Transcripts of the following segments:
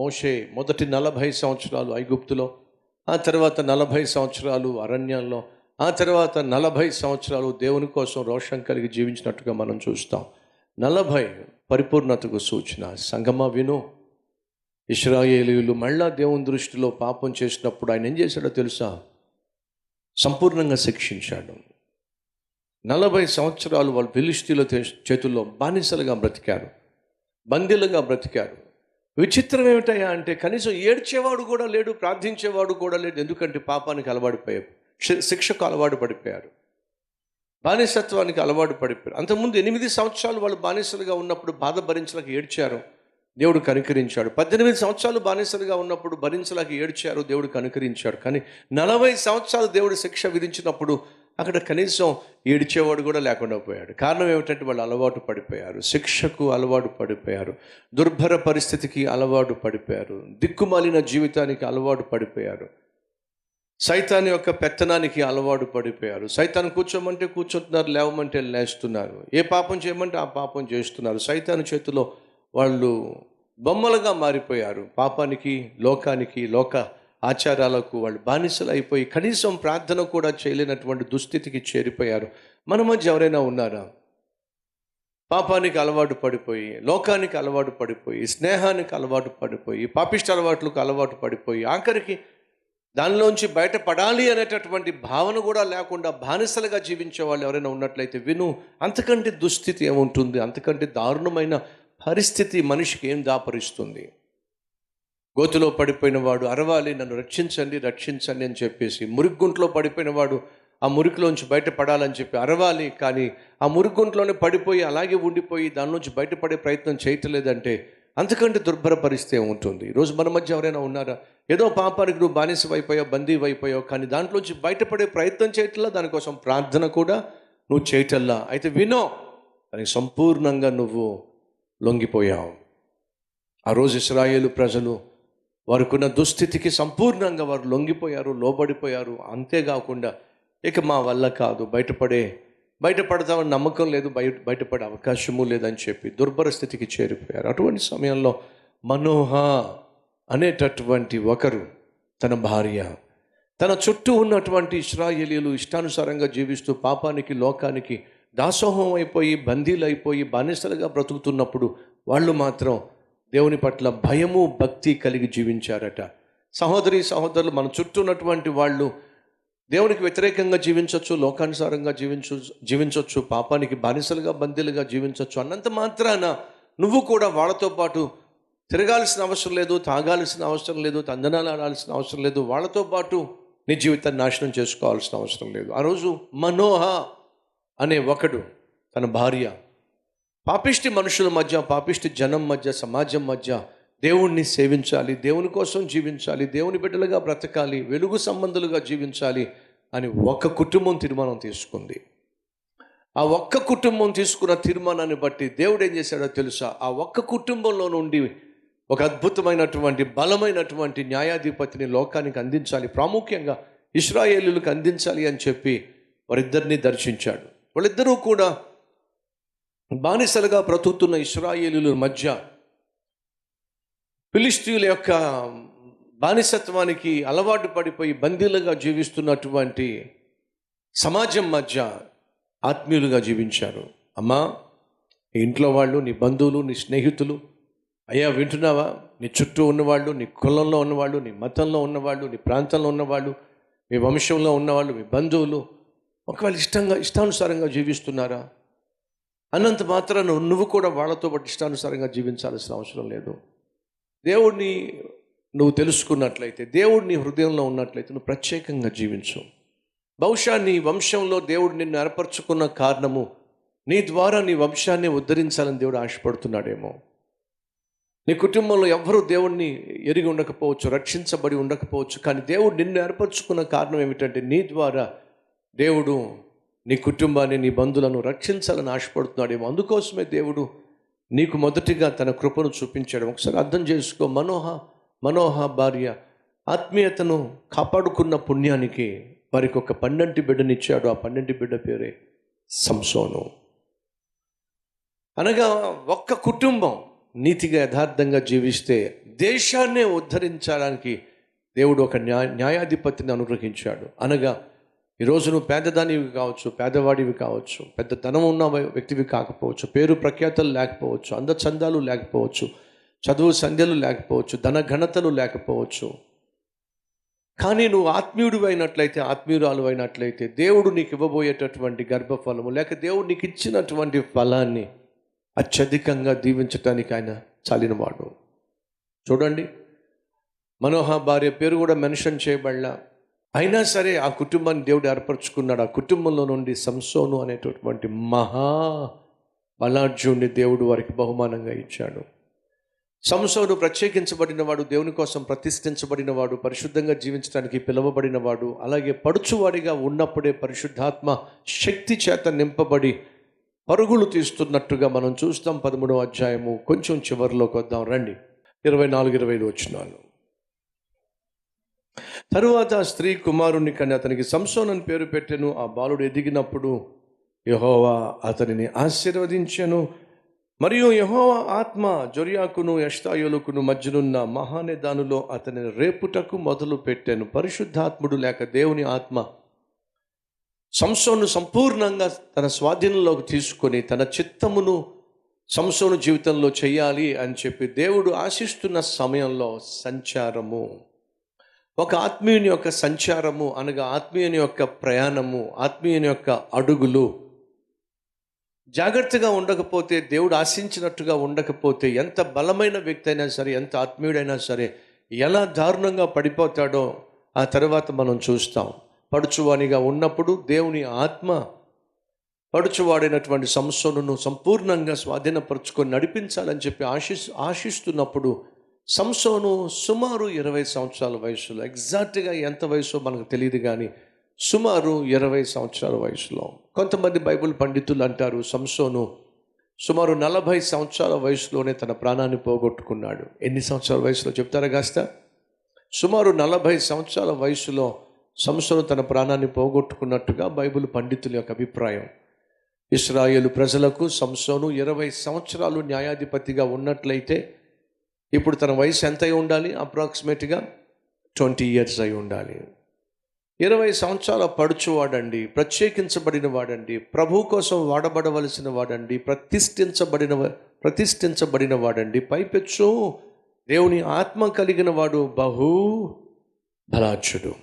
మోషే మొదటి నలభై సంవత్సరాలు ఐగుప్తులో ఆ తర్వాత నలభై సంవత్సరాలు అరణ్యంలో ఆ తర్వాత నలభై సంవత్సరాలు దేవుని కోసం రోషం కలిగి జీవించినట్టుగా మనం చూస్తాం. నలభై పరిపూర్ణతకు సూచన సంగమ విను. ఇస్రాయేలీలు మళ్ళా దేవుని దృష్టిలో పాపం చేసినప్పుడు ఆయన ఏం చేశాడో తెలుసా? సంపూర్ణంగా శిక్షించాడు. నలభై సంవత్సరాలు వాళ్ళు ఫిలిస్తీన్ల చేతుల్లో బానిసలుగా బ్రతికారు. బందీలుగా బ్రతికారు. విచిత్రం ఏమిటయ్యా అంటే కనీసం ఏడ్చేవాడు కూడా లేడు ప్రార్థించేవాడు కూడా లేడు. ఎందుకంటే పాపానికి అలవాడిపోయారు శి- శిక్షకు అలవాటు పడిపోయారు. బానిసత్వానికి అలవాటు పడిపోయారు. అంతకుముందు ఎనిమిది సంవత్సరాలు వాళ్ళు బానిసలుగా ఉన్నప్పుడు బాధ భరించలేక ఏడ్చారు దేవుడు కనుకరించాడు. పద్దెనిమిది సంవత్సరాలు బానిసలుగా ఉన్నప్పుడు భరించలేక ఏడ్చారు దేవుడు కనుకరించాడు. కానీ నలభై సంవత్సరాలు దేవుడు శిక్ష విధించినప్పుడు అక్కడ కనీసం ఏడిచేవాడు కూడా లేకుండా పోయాడు. కారణం ఏమిటంటే వాళ్ళు అలవాటు పడిపోయారు. శిక్షకు అలవాటు పడిపోయారు. దుర్భర పరిస్థితికి అలవాటు పడిపోయారు. దిక్కుమాలిన జీవితానికి అలవాటు పడిపోయారు. సైతాన్ యొక్క పెత్తనానికి అలవాటు పడిపోయారు. సైతాన్ కూర్చోమంటే కూర్చుంటున్నారు లేవమంటే లేస్తున్నారు. ఏ పాపం చేయమంటే ఆ పాపం చేస్తున్నారు. సైతాన్ చేతిలో వాళ్ళు బొమ్మలుగా మారిపోయారు. పాపానికి లోకానికి లోక ఆచారాలకు వాళ్ళు బానిసలు అయిపోయి కనీసం ప్రార్థన కూడా చేయలేనటువంటి దుస్థితికి చేరిపోయారు. మన మధ్య ఎవరైనా ఉన్నారా? పాపానికి అలవాటు పడిపోయి లోకానికి అలవాటు పడిపోయి స్నేహానికి అలవాటు పడిపోయి పాపిష్ట అలవాట్లకు అలవాటు పడిపోయి ఆఖరికి దానిలోంచి బయటపడాలి అనేటటువంటి భావన కూడా లేకుండా బానిసలుగా జీవించే వాళ్ళు ఎవరైనా ఉన్నట్లయితే విను అంతకంటే దుస్థితి ఏముంటుంది? అంతకంటే దారుణమైన పరిస్థితి మనిషికి ఏం దాపరిస్తుంది? గోతిలో పడిపోయిన వాడు అరవాలి నన్ను రక్షించండి రక్షించండి అని చెప్పేసి మురిగుంట్లో పడిపోయిన వాడు ఆ మురికిలోంచి బయటపడాలని చెప్పి అరవాలి కానీ ఆ మురిగుంట్లోనే పడిపోయి అలాగే ఉండిపోయి దానిలోంచి బయటపడే ప్రయత్నం చేయట్లేదంటే అంతకంటే దుర్భర పరిస్థితి ఉంటుంది ఈరోజు మన మధ్య ఎవరైనా ఉన్నారా? ఏదో పాపానికి నువ్వు బానిస అయిపోయావు బందీ అయిపోయావు కానీ దాంట్లోంచి బయటపడే ప్రయత్నం చేయట్లా? దానికోసం ప్రార్థన కూడా నువ్వు చేయటల్లా? అయితే వినో దానికి సంపూర్ణంగా నువ్వు లొంగిపోయావు. ఆ రోజు ఇస్రాయేలు ప్రజలు వారికున్న దుస్థితికి సంపూర్ణంగా వారు లొంగిపోయారు లోబడిపోయారు. అంతేకాకుండా ఇక మా వల్ల కాదు. బయటపడే బయటపడతామని నమ్మకం లేదు. బయట బయటపడే అవకాశము లేదని చెప్పి దుర్భర స్థితికి చేరిపోయారు. అటువంటి సమయంలో మనోహ అనేటటువంటి ఒకరు తన భార్య తన చుట్టూ ఉన్నటువంటి ఇస్రాయేలీలు ఇష్టానుసారంగా జీవిస్తూ పాపానికి లోకానికి దాసోహం అయిపోయి బందీలు అయిపోయి బానిసలుగా బ్రతుకుతున్నప్పుడు వాళ్ళు మాత్రం దేవుని పట్ల భయము భక్తి కలిగి జీవించారట. సహోదరి సహోదరులు మన చుట్టూ ఉన్నటువంటి వాళ్ళు దేవునికి వ్యతిరేకంగా జీవించవచ్చు లోకానుసారంగా జీవించు జీవించవచ్చు పాపానికి బానిసలుగా బందీలుగా జీవించవచ్చు అన్నంత మాత్రాన నువ్వు కూడా వాళ్ళతో పాటు తిరగాల్సిన అవసరం లేదు తాగాల్సిన అవసరం లేదు తందనాలు ఆడాల్సిన అవసరం లేదు వాళ్ళతో పాటు నీ జీవితాన్ని నాశనం చేసుకోవాల్సిన అవసరం లేదు. ఆ రోజు మనోహ అనే ఒకడు తన భార్య పాపిష్టి మనుషుల మధ్య పాపిష్టి జనం మధ్య సమాజం మధ్య దేవుణ్ణి సేవించాలి దేవుని కోసం జీవించాలి దేవుని బిడ్డలుగా బ్రతకాలి వెలుగు సంబంధులుగా జీవించాలి అని ఒక కుటుంబం తీర్మానం తీసుకుంది. ఆ ఒక్క కుటుంబం తీసుకున్న తీర్మానాన్ని బట్టి దేవుడు ఏం చేశాడో తెలుసా? ఆ ఒక్క కుటుంబంలో నుండి ఒక అద్భుతమైనటువంటి బలమైనటువంటి న్యాయాధిపతిని లోకానికి అందించాలి ప్రాముఖ్యంగా ఇస్రాయేలులకు అందించాలి అని చెప్పి వారిద్దరిని దర్శించాడు. వాళ్ళిద్దరూ కూడా బానిసలుగా బ్రతుకుతున్న ఇస్రాయేలుల మధ్య ఫిలిస్తీన్ల యొక్క బానిసత్వానికి అలవాటు పడిపోయి బందీలుగా జీవిస్తున్నటువంటి సమాజం మధ్య ఆత్మీయులుగా జీవించారు. అమ్మా ఇంట్లో వాళ్ళు నీ బంధువులు నీ స్నేహితులు అయ్యా వింటున్నావా? నీ చుట్టూ ఉన్నవాళ్ళు నీ కులంలో ఉన్నవాళ్ళు నీ మతంలో ఉన్నవాళ్ళు నీ ప్రాంతంలో ఉన్నవాళ్ళు మీ వంశంలో ఉన్నవాళ్ళు మీ బంధువులు ఒకవేళ ఇష్టంగా ఇష్టానుసారంగా జీవిస్తున్నారా? అన్నంత మాత్రాన నువ్వు కూడా వాళ్ళతో పాటు ఇష్టానుసారంగా జీవించాల్సిన అవసరం లేదు. దేవుడిని నువ్వు తెలుసుకున్నట్లయితే దేవుడు నీ హృదయంలో ఉన్నట్లయితే నువ్వు ప్రత్యేకంగా జీవించు. బహుశా నీ వంశంలో దేవుడు నిన్ను ఏర్పరచుకున్న కారణము నీ ద్వారా నీ వంశాన్ని ఉద్ధరించాలని దేవుడు ఆశపడుతున్నాడేమో. నీ కుటుంబంలో ఎవ్వరూ దేవుణ్ణి ఎరిగి ఉండకపోవచ్చు రక్షించబడి ఉండకపోవచ్చు కానీ దేవుడు నిన్ను ఏర్పరచుకున్న కారణం ఏమిటంటే నీ ద్వారా దేవుడు నీ కుటుంబాన్ని నీ బంధువులను రక్షించాలని ఆశపడుతున్నాడేమో. అందుకోసమే దేవుడు నీకు మొదటిగా తన కృపను చూపించాడు. ఒకసారి అర్థం చేసుకో. మనోహ మనోహ భార్య ఆత్మీయతను కాపాడుకున్న పుణ్యానికి వారికి ఒక పన్నెంటి బిడ్డనిచ్చాడు. ఆ పన్నెంటి బిడ్డ పేరే సంసోను. అనగా ఒక్క కుటుంబం నీతిగా యథార్థంగా జీవిస్తే దేశాన్నే ఉద్ధరించడానికి దేవుడు ఒక న్యాయ న్యాయాధిపతిని అనుగ్రహించాడు. అనగా ఈరోజు నువ్వు పేదదానివి కావచ్చు పేదవాడివి కావచ్చు పెద్ద ధనం ఉన్న వ్యక్తివి కాకపోవచ్చు పేరు ప్రఖ్యాతలు లేకపోవచ్చు అందచందాలు లేకపోవచ్చు చదువు సంధ్యలు లేకపోవచ్చు ధన ఘనతలు లేకపోవచ్చు. కానీ నువ్వు ఆత్మీయుడు అయినట్లయితే ఆత్మీయురాలు అయినట్లయితే దేవుడు నీకు ఇవ్వబోయేటటువంటి గర్భఫలము లేక దేవుడు నీకు ఇచ్చినటువంటి ఫలాన్ని అత్యధికంగా దీవించటానికి ఆయన చాలినవాడు. చూడండి. మనోహ భార్య పేరు కూడా మెన్షన్ చేయబడలా. అయినా సరే ఆ కుటుంబాన్ని దేవుడు ఏర్పరచుకున్నాడు. ఆ కుటుంబంలో నుండి సంసోను అనేటటువంటి మహా బలార్జుని దేవుడు వారికి బహుమానంగా ఇచ్చాడు. సంసోను ప్రత్యేకించబడిన వాడు దేవుని కోసం ప్రతిష్ఠించబడిన వాడు పరిశుద్ధంగా జీవించడానికి పిలువబడిన వాడు అలాగే పడుచువాడిగా ఉన్నప్పుడే పరిశుద్ధాత్మ శక్తి చేత నింపబడి పరుగులు తీస్తున్నట్టుగా మనం చూస్తాం. పదమూడవ అధ్యాయము కొంచెం చివరిలోకి వద్దాం. రండి. ఇరవై నాలుగు ఇరవై ఐదు వచ్చినాలు తరువాత ఆ స్త్రీ కుమారుని కని అతనికి సంసోన్ అని పేరు పెట్టెను. ఆ బాలుడు ఎదిగినప్పుడు యహోవా అతనిని ఆశీర్వదించెను. మరియు యహోవా ఆత్మ జొరియాకును యష్టాయులకును మధ్యనున్న మహానిదానులో అతని రేపుటకు మొదలు పెట్టాను. పరిశుద్ధాత్ముడు లేక దేవుని ఆత్మ సంసోను సంపూర్ణంగా తన స్వాధీనంలోకి తీసుకొని తన చిత్తమును సంసోను జీవితంలో చేయాలి అని చెప్పి దేవుడు ఆశిస్తున్న సమయంలో సంచారము. ఒక ఆత్మీయుని యొక్క సంచారము అనగా ఆత్మీయుని యొక్క ప్రయాణము ఆత్మీయుని యొక్క అడుగులు. జాగ్రత్తగా ఉండకపోతే దేవుడు ఆశించినట్టుగా ఉండకపోతే ఎంత బలమైన వ్యక్తి అయినా సరే ఎంత ఆత్మీయుడైనా సరే ఎలా దారుణంగా పడిపోతాడో ఆ తర్వాత మనం చూస్తాం. పడుచువానిగా ఉన్నప్పుడు దేవుని ఆత్మ పడుచువాడైనటువంటి సంస్థను సంపూర్ణంగా స్వాధీనపరుచుకొని నడిపించాలని చెప్పి ఆశిస్ ఆశిస్తున్నప్పుడు సంసోను సుమారు ఇరవై సంవత్సరాల వయసులో ఎగ్జాక్ట్గా ఎంత వయసో మనకు తెలియదు కానీ సుమారు ఇరవై సంవత్సరాల వయసులో. కొంతమంది బైబిల్ పండితులు అంటారు సంసోను సుమారు నలభై సంవత్సరాల వయసులోనే తన ప్రాణాన్ని పోగొట్టుకున్నాడు. ఎన్ని సంవత్సరాల వయసులో చెప్తారా కాస్త? సుమారు నలభై సంవత్సరాల వయసులో సంసోను తన ప్రాణాన్ని పోగొట్టుకున్నట్టుగా బైబిల్ పండితుల యొక్క అభిప్రాయం. ఇస్రాయేలు ప్రజలకు సంసోను ఇరవై సంవత్సరాలు న్యాయాధిపతిగా ఉన్నట్లయితే ఇప్పుడు తన వయసు ఎంత అయి ఉండాలి అప్రాక్సిమేట్గా ట్వంటీ ఇయర్స్ అయి ఉండాలి. ఇరవై సంవత్సరాల పడుచువాడండి ప్రత్యేకించబడిన వాడండి ప్రభు కోసం వాడబడవలసిన వాడండి ప్రతిష్ఠించబడిన ప్రతిష్ఠించబడిన వాడండి పైపెచ్చు దేవుని ఆత్మ కలిగిన వాడు బహు బలాచుడు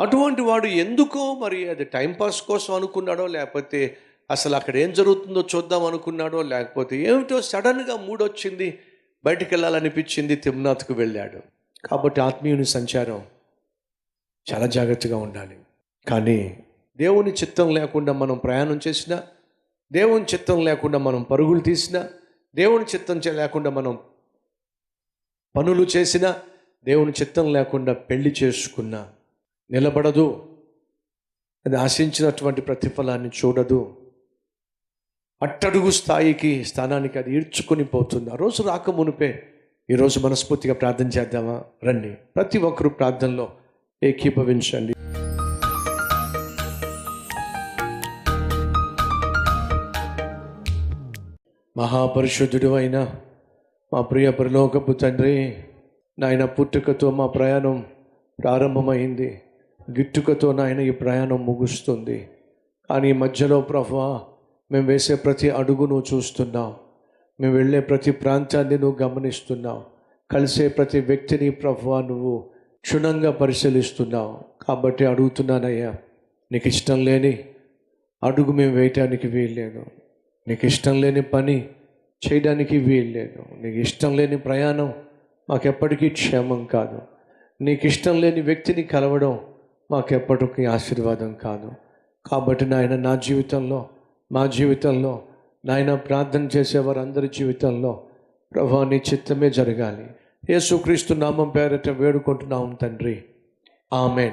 అటువంటి వాడు ఎందుకో మరి అది టైంపాస్ కోసం అనుకున్నాడో లేకపోతే అసలు అక్కడ ఏం జరుగుతుందో చూద్దాం అనుకున్నాడో లేకపోతే ఏమిటో సడన్గా మూడొచ్చింది బయటికి వెళ్ళాలనిపించింది తిమ్నాథ్కు వెళ్ళాడు. కాబట్టి ఆత్మీయుని సంచారం చాలా జాగ్రత్తగా ఉండాలి. కానీ దేవుని చిత్తం లేకుండా మనం ప్రయాణం చేసినా దేవుని చిత్తం లేకుండా మనం పరుగులు తీసినా దేవుని చిత్తం లేకుండా మనం పనులు చేసినా దేవుని చిత్తం లేకుండా పెళ్ళి చేసుకున్నా నిలబడదు. అది ఆశించినటువంటి ప్రతిఫలాన్ని చూడదు. అట్టడుగు స్థాయికి స్థానానికి అది ఈడ్చుకొని పోతుంది. ఆ రోజు రాక మునిపే ఈరోజు మనస్ఫూర్తిగా ప్రార్థన చేద్దామా? రండి. ప్రతి ఒక్కరూ ప్రార్థనలో ఏకీభవించండి. మహాపరిశుద్ధుడు అయిన మా ప్రియ పరిలోకపు తండ్రి నాయన పుట్టుకతో మా ప్రయాణం ప్రారంభమైంది. గిట్టుకతో నాయన ఈ ప్రయాణం ముగుస్తుంది. కానీ మధ్యలో ప్రభా మేము వేసే ప్రతి అడుగు నువ్వు చూస్తున్నావు. మేము వెళ్ళే ప్రతి ప్రాంతాన్ని నువ్వు గమనిస్తున్నావు. కలిసే ప్రతి వ్యక్తిని ప్రభు నువ్వు క్షుణ్ణంగా పరిశీలిస్తున్నావు. కాబట్టి అడుగుతున్నానయ్యా నీకు ఇష్టం లేని అడుగు మేము వేయటానికి వీల్లేదు. నీకు ఇష్టం లేని పని చేయడానికి వీల్లేదు. నీకు ఇష్టం లేని ప్రయాణం మాకెప్పటికీ క్షేమం కాదు. నీకు ఇష్టం లేని వ్యక్తిని కలవడం మాకెప్పటికీ ఆశీర్వాదం కాదు. కాబట్టి నాయన నా జీవితంలో మా జీవితంలో నాయన ప్రార్థన చేసేవారందరి జీవితంలో ప్రభా నీ చిత్తమే జరగాలి. యేసుక్రీస్తు నామం పేరట వేడుకుంటున్నాం తండ్రి. ఆమె